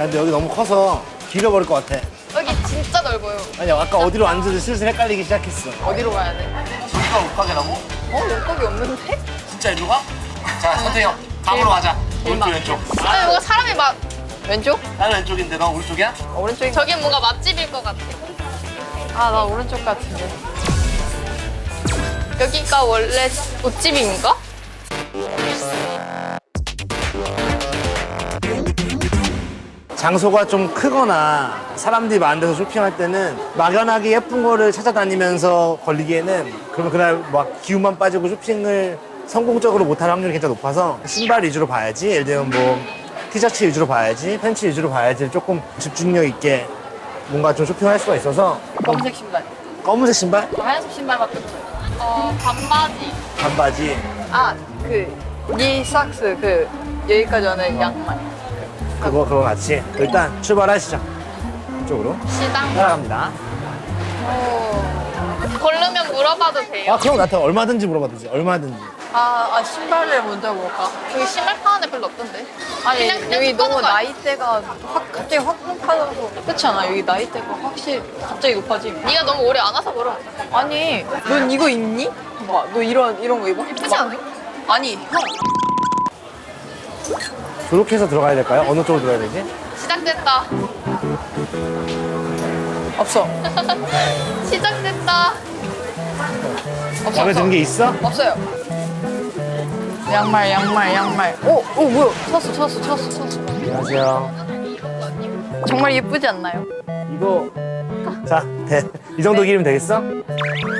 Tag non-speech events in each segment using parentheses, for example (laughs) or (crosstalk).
야, 근데 여기 너무 커서 길어버릴 것 같아. 여기 진짜 넓어요. 아니, 아까 어디로 앉는지 슬슬 헷갈리기 시작했어. 어디로 가야 돼? 저기가 옷가게라고? 어, 용각이 없는데? 진짜 일로 가? 자, 선택형. 방으로 가자. 오른쪽, 왼쪽. 아니, 뭔가 사람이 막. 왼쪽? 나는 왼쪽인데 너 오른쪽이야? 오른쪽이. 저기 뭔가 맛집일 것 같아. 아, 나 오른쪽 같은데. 여기가 원래 옷집인가? 장소가 좀 크거나 사람들이 많은 데서 쇼핑할 때는 막연하게 예쁜 거를 찾아다니면서 걸리기에는 그러면 그날 막 기운만 빠지고 쇼핑을 성공적으로 못할 확률이 굉장히 높아서 신발 위주로 봐야지 예를 들면 뭐 티셔츠 위주로 봐야지 팬츠 위주로 봐야지 조금 집중력 있게 뭔가 좀 쇼핑할 수가 있어서 검은색 신발. 검은색 신발? 하얀색 신발밖에 없어요. 어, 반바지. 반바지 아, 그, 니 삭스, 그, 여기까지 오는 양말. 그거 그거 같이 일단 출발하시죠 이쪽으로 시장. 따라갑니다 오. 고르면 물어봐도 돼요? 아 그럼 나한테 얼마든지 물어봐도 돼 얼마든지 아, 아, 신발을 먼저 볼까? 여기 신발 파는 애 별로 없던데. 아니, 그냥- 그냥 여기 너무 거? 나이대가 확, 갑자기 확 높아져서. 그렇지 않아? 여기 나이대가 확실히 갑자기 높아짐. 네가 너무 오래 안 와서 그럼. 아니, 넌 이거 입니? 봐, 너 이런, 이런 거 입어? 예쁘지 않아? 아니, 형. 저렇게 해서 들어가야 될까요? 어느 쪽으로 들어가야 되지? 시작됐다. 없어. (laughs) 시작됐다. 없어. 마음에 없어. 드는 게 있어? 없어요. 양말, 양말, 양말. 오, 오, 뭐야? 쳤어, 쳤어, 쳤어, 쳤어. 안녕하세요 정말 예쁘지 않나요? 이거 자, 네. 이 정도 길이면 되겠어?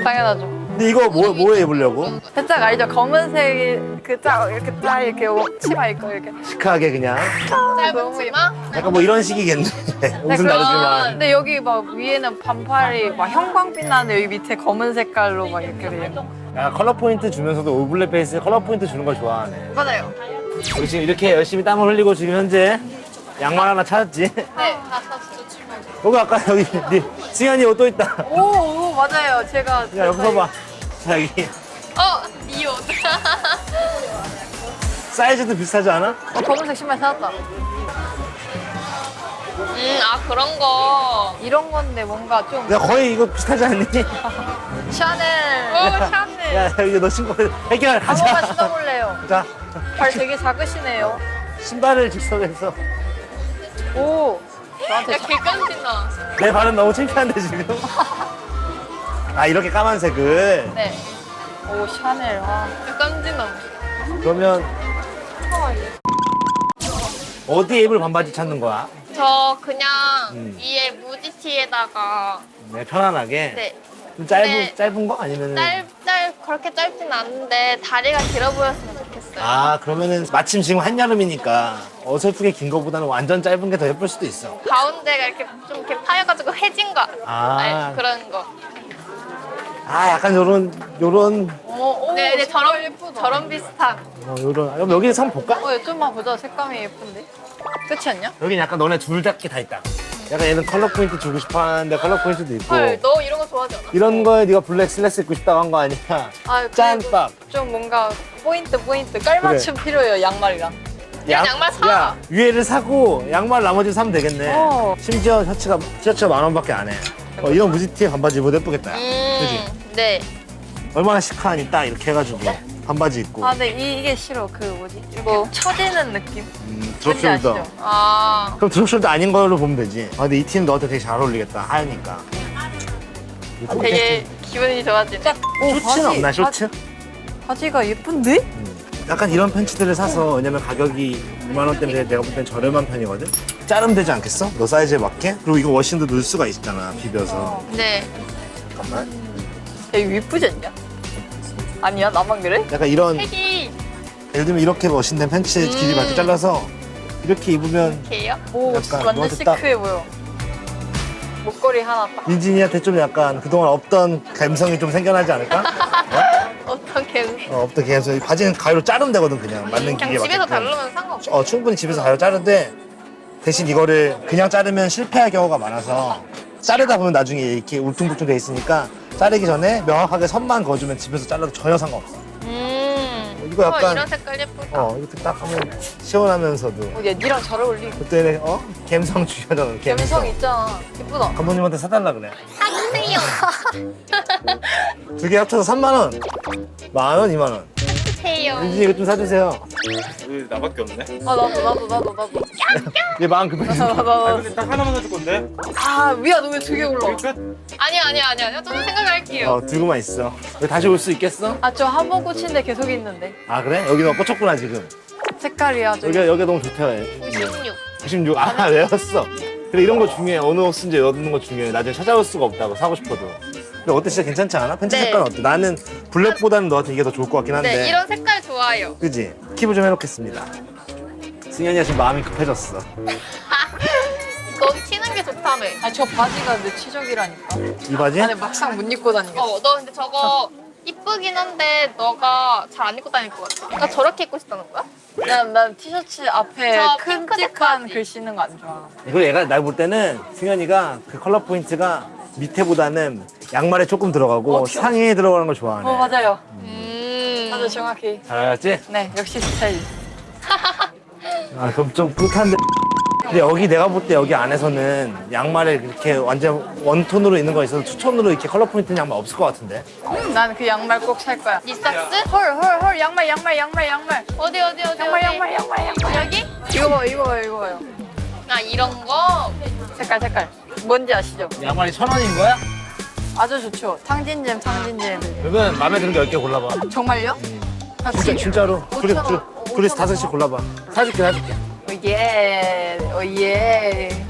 당연하죠. 근데 이거 뭐, 뭐에 입으려고? 살짝 알죠? 검은색 그짝 이렇게 딱 이렇게 치마 입고 이렇게. 시크하게 그냥 짧은 치마? 약간 뭐 이런 식이겠네 (laughs) 옷은 다르지만 근데 여기 막 위에는 반팔이 막 형광빛 나는데 여기 밑에 검은 색깔로 막 이렇게 돼. 야, 컬러 포인트 주면서도 오블랙 베이스에 컬러 포인트 주는 걸 좋아하네 맞아요. 우리 지금 이렇게 열심히 땀을 흘리고 지금 현재 양말 하나 찾았지? 네, 다 샀어. 여기 아까 여기 네, 승현이 옷 또 있다 오, 오 맞아요. 제가 야 여기서 봐 자, 여기 어, 이 옷. (laughs) 사이즈도 비슷하지 않아? 어, 검은색 신발 사왔다. 음, 아, 그런 거. 이런 건데 뭔가 좀야 거의 이거 비슷하지 않니? (laughs) 샤넬. 오, 샤넬. 야 이거 너 신고 해결 한 번만 신어볼래요. 자 발 되게 작으시네요. 신발을 즉석에서 오. 야, 개깜신나. 내 발은 너무 창피한데 지금 (laughs) 아 이렇게 까만색을 네. 오 샤넬. 와. 개깜신나. 그러면 어디에 입을 반바지 찾는 거야? 저 그냥 음. 위에 무지티에다가 네 편안하게 네, 좀 짧은 네. 짧은 거 아니면 짧, 짧, 그렇게 짧진 않은데 다리가 길어 보였으면 좋겠어요. 아 그러면은 마침 지금 한여름이니까 어설프게 긴 거보다는 완전 짧은 게 더 예쁠 수도 있어 가운데가 이렇게 좀 이렇게 파여가지고 해진 거. 아. 아니, 그런 거. 아 약간 요런 요런 오, 오. 네, 네, 저런, 예쁘다. 저런 비슷한. 어, 요런 그럼 여기 한번 볼까? 어, 좀만 보자. 색감이 예쁜데. 그렇지 않냐? 여긴 약간 너네 둘 잡게 다 있다 약간 얘는 컬러 포인트 주고 싶어 하는데 컬러 포인트도 있고 헐, 너 이런 거 좋아하지 않아? 이런 거에 네가 블랙 슬래스 입고 싶다고 한 거 아니야 아, 짠밥 좀 뭔가 포인트 포인트 깔맞춤 필요해요 양말이랑. 그냥 양말 사. 야, 위에를 사고 양말 나머지 사면 되겠네. 어. 심지어 셔츠가 셔츠가 만 원밖에 안 해. 어, 이런 무지티에 반바지 입어도 예쁘겠다. 음, 그지? 네. 얼마나 시크하니 딱 이렇게 해가지고 반바지 입고. 아, 근데 이, 이게 싫어. 그 뭐지? 이렇게 뭐? 처지는 느낌. 음, 뭔지 드롭숄더. 아, 그럼 드롭숄더 아닌 걸로 보면 되지. 아, 근데 이 티는 너한테 되게 잘 어울리겠다. 하얘니까. 되게 기분이 좋아지네. 딱. 오, 쇼츠는 바지, 없나 쇼츠? 바지, 가 예쁜데? 약간 이런 팬츠들을 사서 왜냐면 가격이 2만 원대인데 내가 볼 땐 저렴한 편이거든. 자르면 되지 않겠어? 너 사이즈에 맞게? 그리고 이거 워싱도 넣을 수가 있잖아 비벼서. 네. 잠깐만. 야, 이거 예쁘지 않냐? 아니야? 나만 그래? 약간 이런 색이 예를 들면 이렇게 멋있는 팬츠 길이 음. 맞게 잘라서 이렇게 입으면 개요? 오, 약간 진짜 완전 딱- 시크해 보여. 목걸이 하나 딱. 인진이한테 좀 약간 그동안 없던 감성이 좀 생겨나지 않을까? (laughs) 어떤 개? 어, 없던 감성이 바지는 가위로 자르면 되거든 그냥 맞는 기계에 그냥 집에서. 다루면 상관없어. 어 충분히 집에서 가위로 자르는데 대신 이거를 그냥 자르면 실패할 경우가 많아서 자르다 보면 나중에 이렇게 울퉁불퉁 돼 있으니까 자르기 전에 명확하게 선만 그어주면 집에서 잘라도 전혀 상관없어 음, 이거 어, 약간 이런 색깔 예쁘다. 어 이렇게 딱 하면 시원하면서도 어, 얘 니랑 잘 어울리. 그때는 어 감성 주잖아 감성 있잖아. 예쁘다. 감독님한테 사달라 그래 사주세요. 두 개 합쳐서 3만 원. 만 원, 2만 원. 사주세요. 윤진이 이거 좀 사주세요. 왜 나밖에 없네? 아 나도 나도 나도 나도. 얘 마음 급해서. 나도 나도. 근데 딱 하나만 사줄 건데? 아 위야 너왜두개 올라? 끝? 아니야 아니야 아니야. 아니야. 좀 생각할게요. 어 들고만 있어. 여기 다시 올 수 있겠어? 아저 한 번 꽂힌데 계속 있는데. 아 그래? 여기 너 꽂혔구나 지금. 색깔이야 저기. 여기가 여기가 너무 좋다. 얘. 96. 96. 아 (laughs) 외웠어. 그래 이런 거 중요해. 어느 옷인지 얻는 거 중요해. 나중에 찾아올 수가 없다고 사고 싶어도. 근데 어때 진짜 괜찮지 않아? 팬츠 네. 색깔은 어때? 나는 블랙보다는 너한테 이게 더 좋을 것 같긴 한데. 네 이런 색깔 좋아요. 그지? 킵을 좀 해놓겠습니다. 승현이가 지금 마음이 급해졌어. (laughs) 너 튀는 게 좋다며. 아 저 바지가 내 치적이라니까. 이 바지? 아니 막상 못 입고 다니겠어. 어, 너 근데 저거 이쁘긴 한데 너가 잘 안 입고 다닐 것 같아. 그러니까 저렇게 입고 싶다는 거야? 난, 난 티셔츠 앞에 저큰 핑크색 바지. 글씨 있는 거 안 좋아. 이걸 얘가 날 볼 때는 승현이가 그 컬러 포인트가 밑에보다는 양말에 조금 들어가고 어, 귀여워. 상의에 들어가는 걸 좋아하네. 어 맞아요. 음. 아주 정확히. 잘 알았지? 네 역시 스타일. 아 그럼 좀 뿌듯한데. 근데 여기 내가 볼 때 여기 안에서는 양말에 이렇게 완전 원톤으로 있는 거 있어서 투톤으로 이렇게 컬러 포인트 양말 없을 것 같은데. 난그 양말 꼭 살 거야. 니삭스? 헐 헐 헐 양말 양말 양말 양말 어디 어디 어디 양말 어디? 양말 양말 양말. 여기? 이거 봐요 이거 봐요 이거 봐요. 아 이런 거? 색깔 색깔. 뭔지 아시죠? 양말이 천 원인 거야? 아주 좋죠. 탕진잼 탕진잼. 그러면 마음에 드는 게몇개 골라봐. 정말요? 아, 진짜 진짜로. 둘이 둘, 둘이서 다섯씩 골라봐. 사줄게 사줄게. 오예 오예.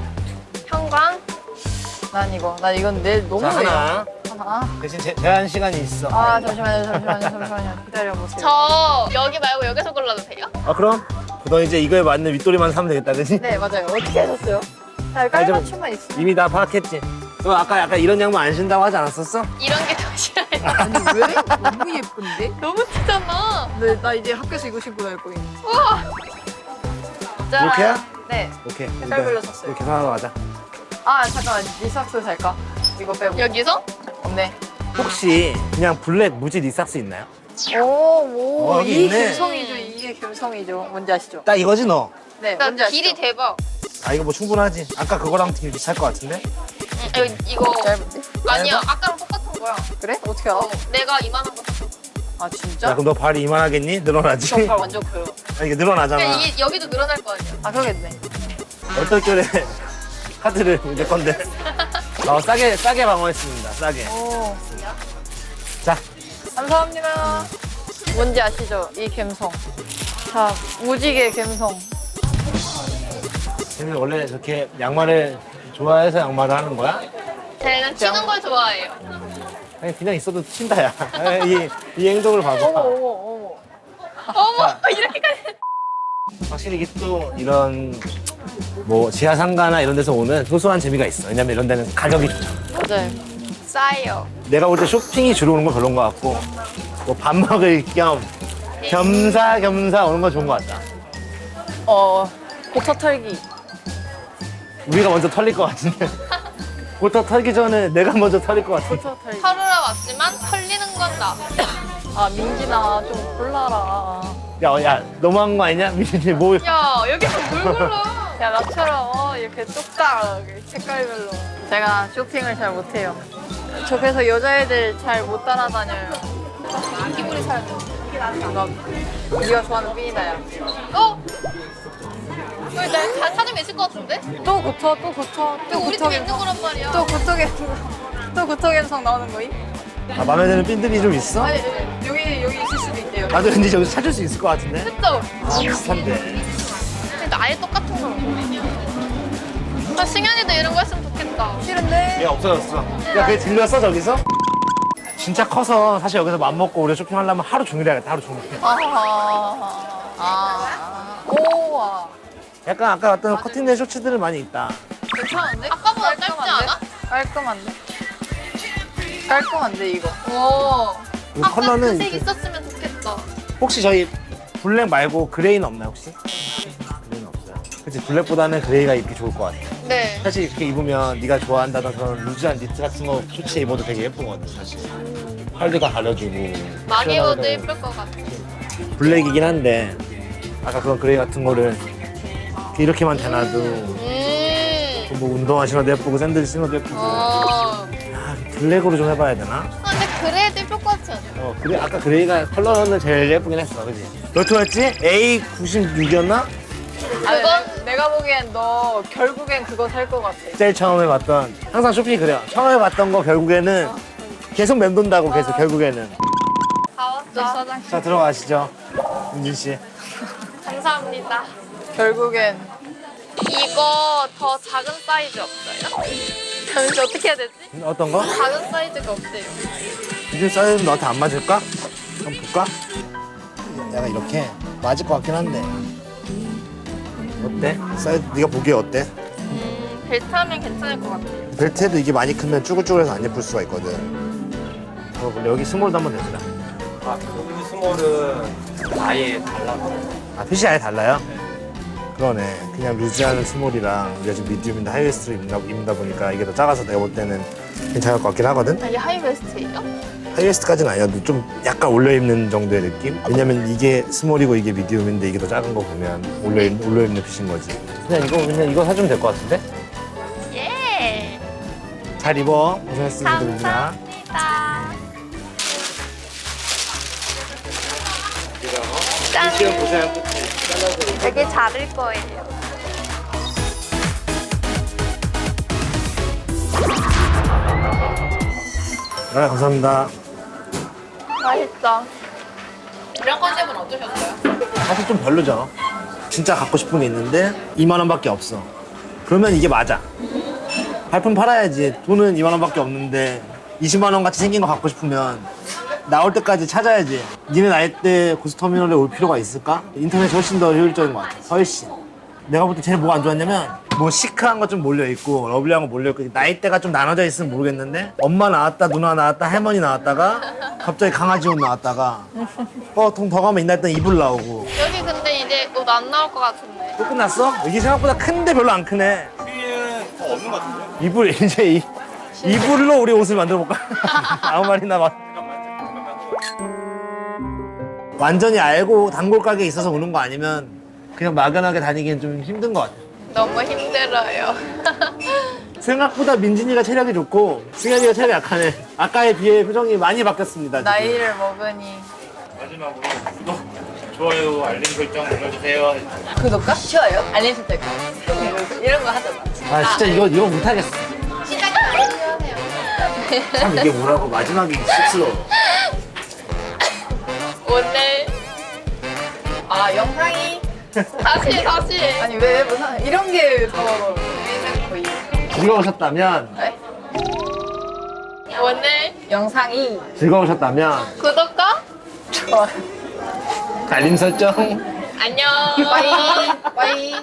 형광? 난 이거 난 이건 내 너무 자 하나. 하나. 대신 제, 제한 시간이 있어. 아 잠시만요 잠시만요 잠시만요 기다려 보세요. 저 여기 말고 여기서 골라도 돼요? 아 그럼? 너 이제 이거에 맞는 윗도리만 사면 되겠다, 그지? 네 맞아요. 어떻게 하셨어요? 자 깔맞춤만 있어. 이미 다 파악했지. 너 아까 약간 이런 양말 안 신다고 하지 않았었어? 이런 게 더 싫어요. (laughs) 아니 왜? 너무 예쁜데? 너무 튀잖아. 네, 나 이제 학교에서 이거 신고 다닐 거예요. 짠. 이렇게야? 네. 오케이. 색깔 별로 샀어요. 이렇게 사러 가자. 아 잠깐만 리삭스 살까? 이거 빼고. 여기서? 없네. 혹시 그냥 블랙 무지 리삭스 있나요? 오, 오, 어, 여기 이 있네. 감성이죠. 이게 감성이죠. 뭔지 아시죠? 딱 이거지 너? 네, 나 뭔지 아시죠? 길이 대박. 아 이거 뭐 충분하지. 아까 그거랑 되게 비슷할 것 같은데? 응, 이거, 이거 짧은데? 아니야. 아까랑 똑같은 거야. 그래? 어떻게 알아? 어, 내가 이만한 거 샀어. 아야 진짜? 그럼 너 발이 이만하겠니? 늘어나지? 정발 완전 커요. 아니 이게 늘어나잖아. 그냥 이게 여기도 늘어날 거 아니야. 아 그러겠네. 어떨 줄에 (laughs) 카드를 내 건데. (laughs) 어 싸게 싸게 방어했습니다. 싸게. 오, 자 감사합니다. 뭔지 아시죠? 이 감성. 자, 무지개 감성. 쟤는 원래 저렇게 양말을 좋아해서 양말을 하는 거야? 쟤는 튀는 걸 좋아해요. 아니 그냥 있어도 튄다 야. 이, 이 행동을 봐봐. 어머, 어머. 어머 이렇게까지. 확실히 이게 또 이런 뭐 지하 상가나 이런 데서 오는 소소한 재미가 있어. 왜냐면 이런 데는 가격이 좋잖아. 맞아요. 싸요. 내가 볼 때 쇼핑이 주로 오는 건 별론 것 같고 뭐 밥 먹을 겸 겸사겸사 오는 건 좋은 것 같다. 어, 고터 털기. 우리가 먼저 털릴 것 같은데. 보터 털기 전에 내가 먼저 털릴 것 같은데. 고터 털기. 털으러 왔지만 털리는 건 나. 아, 민진아, 좀 골라라. 야, 어, 야, 너무한 거 아니냐? 미진이 뭐. 야 여기서 뭘 골라? 야, 나처럼 어, 이렇게 뚝딱 색깔별로. 제가 쇼핑을 잘 못해요. 저 그래서 여자애들 잘 못 따라다녀요. 기분이 사야 돼. 나 네가 좋아하는 삐이다야. 어? 이거 나 찾으면 있을 것 같은데? 또 고터, 또 고터, 또또 우리 집에 있는. 거란 말이야. 또 감성. 또 고터 감성 나오는 거임? 아, 마음에 드는 핀들이 좀 있어? 아니, 여기, 여기 있을 수도 있대요. 나도 왠지 저기서 찾을 수 있을 것 같은데? 그쵸? 아, 비슷한데. 근데 아예 똑같은 걸 없네. 아, 승현이도 이런 거 했으면 좋겠다. 싫은데? 얘 없어졌어. 야, 그게 들렸어, 저기서? 진짜 커서 사실 여기서 맘먹고 우리가 쇼핑하려면 하루 종일 해야겠다, 하루 종일. 아하. 아. 오와. 약간 아까 봤던 커팅된 쇼츠들은 많이 있다. 괜찮은데? 아까보다 짧지 않아? 깔끔한데? 깔끔한데 이거. 오. 이 아까 컬러는 그색 이렇게- 있었으면 좋겠다. 혹시 저희 블랙 말고 그레이는 없나요, 혹시? 그레이는 없어요. 그치, 블랙보다는 그레이가 입기 좋을 것 같아. 네. 사실 이렇게 입으면 네가 좋아한다던 그런 루즈한 니트 같은 거 쇼츠에 입어도 되게 예쁘거든, 사실. 팔도 다 가려주고. 많이 입어도. 예쁠 것 같아. 블랙이긴 한데 아까 그런 그레이 같은 거를 이렇게만 대놔도 음. 뭐 운동화 신어도 예쁘고 샌들 신어도 예쁘고 어. 아, 블랙으로 좀 해봐야 되나? 아, 근데 그래도 예쁠 것 같지 않아? 어 그래 아까 그레이가 컬러는 제일 예쁘긴 했어 그지? 몇 호였지? A96이었나? 아니, 그건- 내- 내가 보기엔 너 결국엔 그거 살 것 같아. 제일 처음에 봤던 항상 쇼핑이 그래요 처음에 봤던 거 결국에는 계속 맴돈다고 계속 결국에는 다너 왔어. 화장실. 자 들어가시죠 민진 씨 감사합니다. 결국엔 이거 더 작은 사이즈 없어요? 잠시 어떻게 해야 되지? 어떤 거? 작은 사이즈가 없대요. 민진 사이즈는 너한테 안 맞을까? 한번 볼까? 내가 이렇게 맞을 것 같긴 한데 어때? 사이즈 네가 보기에 어때? 음, 벨트 하면 괜찮을 것 같아요. 벨트도 이게 많이 크면 쭈글쭈글해서 안 예쁠 수가 있거든 어, 원래 여기 스몰도 한번 내주라 아, 그 스몰은 아예 달라. 아 핏이 아예 달라요? 그러네 그냥 루즈한 스몰이랑 우리가 지금 미디움인데 하이웨스트를 입는다, 입는다 보니까 이게 더 작아서 내가 볼 때는 괜찮을 것 같긴 하거든 아, 이게 하이베스트예요? 하이웨스트까지는 아니어도 좀 약간 올려입는 정도의 느낌? 왜냐면 이게 스몰이고 이게 미디움인데 이게 더 작은 거 보면 올려입, 올려입는 핏인 거지 그냥 이거 그냥 이거 사주면 될 것 같은데? 예. 잘 입어 고생했습니다 민진아 감사합니다. 짠. 되게 자를 거예요. 네 감사합니다 맛있어. 이런 컨셉은 어떠셨어요? 사실 좀 별로죠. 진짜 갖고 싶은 게 있는데 2만 원밖에 없어. 그러면 이게 맞아. 발품 팔아야지. 돈은 2만 원밖에 없는데 20만 원 같이 생긴 거 갖고 싶으면 나올 때까지 찾아야지. 니네 나이 때 고스터미널에 올 필요가 있을까? 인터넷이 훨씬 더 효율적인 것 같아. 훨씬. 내가 볼 때 제일 뭐가 안 좋았냐면 뭐 시크한 거 좀 몰려 있고 러블리한 거 몰려 있고 나이대가 좀 나눠져 있으면 모르겠는데 엄마 나왔다 누나 나왔다 할머니 나왔다가 갑자기 강아지 옷 나왔다가 어통 더 가면 이날 땐 이불 나오고 여기 근데 이제 옷 안 나올 것 같은데. 또 끝났어? 이게 생각보다 큰데 별로 안 크네 휘는 더 없는 것 같은데? 이불 (laughs) 이제 이, 이불로 우리 옷을 만들어 볼까? (laughs) 아무 말이나 막. 완전히 알고 단골 가게에 있어서 오는 거 아니면 그냥 막연하게 다니기엔 좀 힘든 것 같아 너무 힘들어요. (laughs) 생각보다 민진이가 체력이 좋고 승현이가 체력이 약하네 아까에 비해 표정이 많이 바뀌었습니다 지금. 나이를 먹으니 마지막으로 구독, 좋아요, 알림 설정 눌러주세요. 구독과 좋아요, 알림 설정 이런 거 하잖아. 아 진짜 이거 이거 못하겠어. 참 이게 뭐라고 마지막이 쑥스러워 오늘 아 영상이 다시 다시. 아니 왜 무슨 이런 게더 거의 즐거우셨다면 네? 오늘 영상이 즐거우셨다면 구독과 좋아요. 알림 설정 안녕. (laughs) 빠이. 빠이.